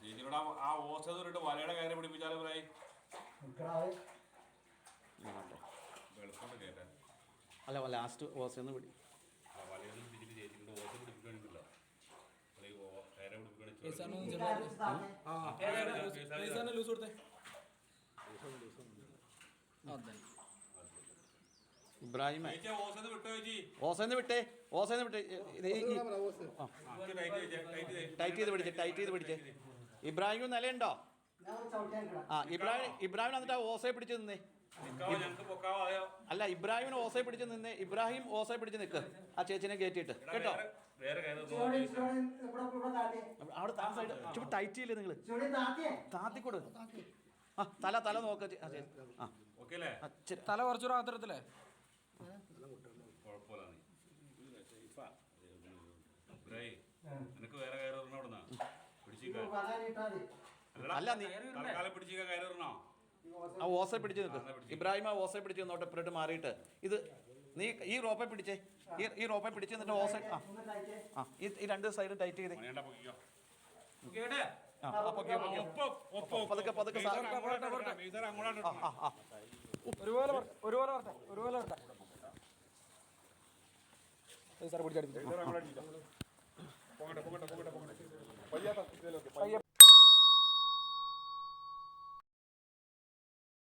ചേച്ചിയോട് ആ- ആ ഓസ തൊട്ട് വലയുടെ കാര്യം പിടിപ്പിച്ചാലും പറയ് വെളുപ്പോണ്ട് കേട്ടാ അല്ല ലാസ്റ്റ് ഓസന്ന് പിടി. ലൂസ് കൊടുത്തേ. ഇബ്രാഹിം ഓസന്ന് വിട്ടോ ഓസന്ന് വിട്ടേ ടൈറ്റ് ചെയ്തേ, ടൈറ്റ് ചെയ്തേ. ടൈറ്റ് ചെയ്ത് പിടിച്ചേ ടൈറ്റ് ചെയ്ത് പിടിച്ചേ. ഇബ്രാഹിം നിലയുണ്ടോ? ആ ഇബ്രാഹിം ഇബ്രാഹിം എന്നിട്ട് ആ ഓസയെ പിടിച്ചു നിന്നേ. അല്ല ഇബ്രാഹിമിന് ഓസയെ പിടിച്ച് നിന്നേ ഇബ്രാഹിം ഓസയെ പിടിച്ച് നിൽക്ക് ആ ചേച്ചിനെ കയറ്റിയിട്ട് കേട്ടോ? അവിടെ സൈഡ് ചുമ്മാ ടൈറ്റ് ചെയ്യില്ലേ നിങ്ങൾ താത്തിക്കൂട്? ആ തല തല നോക്ക തല ഇബ്രാഹിം, നിനക്ക് വേറെ കയറി അല്ല നീ പിടിച്ചിരിക്കാൻ കയറി ആ ഓസെ പിടിച്ച് നിൽക്ക് ഇബ്രാഹിം ആ ഓസെ പിടിച്ച് നിന്നോട്ടെ ഇപ്പറോട്ട് മാറിയിട്ട് ഇത് നീ ഈ റോപ്പെ പിടിച്ചേ. ഈ ഈ റോപ്പെ പിടിച്ച് നിന്നിട്ട് ഓസ ആ. ആ ഈ രണ്ട് സൈഡ് ടൈറ്റ് ചെയ്തേ. ആ പൊക്കിയോ പൊക്കിയോ. പതുക്കെ പതുക്കെ ഒരുപോലെ ഒരുപോലെ വരട്ടെ ഒരുപോലെ വരട്ടെ. സാർ പിടിച്ചടിപ്പിച്ചു മീസർ അങ്ങോട്ട് പോകട്ടെ പോകട്ടെ പോകട്ടെ പോകട്ടെ. പയ്യെ